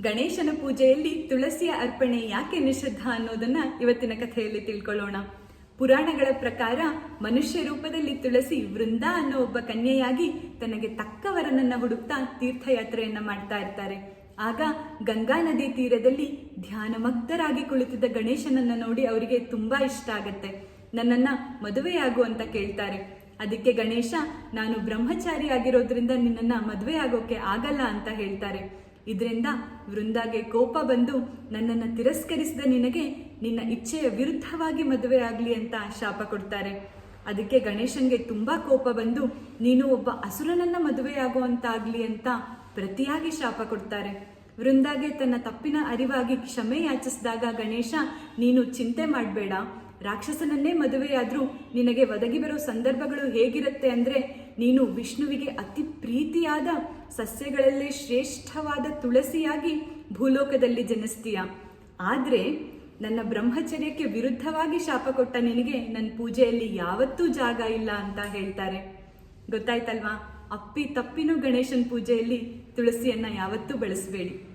ಗಣೇಶನ ಪೂಜೆಯಲ್ಲಿ ತುಳಸಿಯ ಅರ್ಪಣೆ ಯಾಕೆ ನಿಷಿದ್ಧ ಅನ್ನೋದನ್ನ ಇವತ್ತಿನ ಕಥೆಯಲ್ಲಿ ತಿಳ್ಕೊಳ್ಳೋಣ. ಪುರಾಣಗಳ ಪ್ರಕಾರ ಮನುಷ್ಯ ರೂಪದಲ್ಲಿ ತುಳಸಿ ವೃಂದ ಅನ್ನೋ ಒಬ್ಬ ಕನ್ಯೆಯಾಗಿ ತನಗೆ ತಕ್ಕವರನನ್ನ ಹುಡುಕ್ತಾ ತೀರ್ಥಯಾತ್ರೆಯನ್ನ ಮಾಡ್ತಾ ಇರ್ತಾರೆ. ಆಗ ಗಂಗಾ ನದಿ ತೀರದಲ್ಲಿ ಧ್ಯಾನಮಗ್ಧರಾಗಿ ಕುಳಿತಿದ್ದ ಗಣೇಶನನ್ನ ನೋಡಿ ಅವರಿಗೆ ತುಂಬಾ ಇಷ್ಟ ಆಗತ್ತೆ. ನನ್ನನ್ನ ಮದುವೆಯಾಗು ಅಂತ ಕೇಳ್ತಾರೆ. ಅದಕ್ಕೆ ಗಣೇಶ, ನಾನು ಬ್ರಹ್ಮಚಾರಿ ಆಗಿರೋದ್ರಿಂದ ನಿನ್ನನ್ನ ಮದುವೆ ಆಗೋಕೆ ಆಗಲ್ಲ ಅಂತ ಹೇಳ್ತಾರೆ. ಇದರಿಂದ ವೃಂದಾಗೆ ಕೋಪ ಬಂದು ನನ್ನನ್ನು ತಿರಸ್ಕರಿಸಿದ ನಿನಗೆ ನಿನ್ನ ಇಚ್ಛೆಯ ವಿರುದ್ಧವಾಗಿ ಮದುವೆ ಆಗಲಿ ಅಂತ ಶಾಪ ಕೊಡ್ತಾರೆ. ಅದಕ್ಕೆ ಗಣೇಶನ್ಗೆ ತುಂಬ ಕೋಪ ಬಂದು ನೀನು ಒಬ್ಬ ಅಸುರನನ್ನ ಮದುವೆಯಾಗುವಂತಾಗಲಿ ಅಂತ ಪ್ರತಿಯಾಗಿ ಶಾಪ ಕೊಡ್ತಾರೆ. ವೃಂದಾಗೆ ತನ್ನ ತಪ್ಪಿನ ಅರಿವಾಗಿ ಕ್ಷಮೆ ಯಾಚಿಸಿದಾಗ ಗಣೇಶ, ನೀನು ಚಿಂತೆ ಮಾಡಬೇಡ. ರಾಕ್ಷಸನನ್ನೇ ಮದುವೆಯಾದರೂ ನಿನಗೆ ಒದಗಿ ಸಂದರ್ಭಗಳು ಹೇಗಿರುತ್ತೆ ಅಂದ್ರೆ ನೀನು ವಿಷ್ಣುವಿಗೆ ಅತಿ ಪ್ರೀತಿಯಾದ ಸಸ್ಯಗಳಲ್ಲೇ ಶ್ರೇಷ್ಠವಾದ ತುಳಸಿಯಾಗಿ ಭೂಲೋಕದಲ್ಲಿ ಜನಿಸ್ತೀಯ. ಆದ್ರೆ ನನ್ನ ಬ್ರಹ್ಮಚರ್ಯಕ್ಕೆ ವಿರುದ್ಧವಾಗಿ ಶಾಪ ಕೊಟ್ಟ ನಿನಗೆ ನನ್ನ ಪೂಜೆಯಲ್ಲಿ ಯಾವತ್ತೂ ಜಾಗ ಇಲ್ಲ ಅಂತ ಹೇಳ್ತಾರೆ. ಗೊತ್ತಾಯ್ತಲ್ವಾ? ಅಪ್ಪಿ ತಪ್ಪಿನೂ ಗಣೇಶನ್ ಪೂಜೆಯಲ್ಲಿ ತುಳಸಿಯನ್ನ ಯಾವತ್ತೂ ಬಳಸಬೇಡಿ.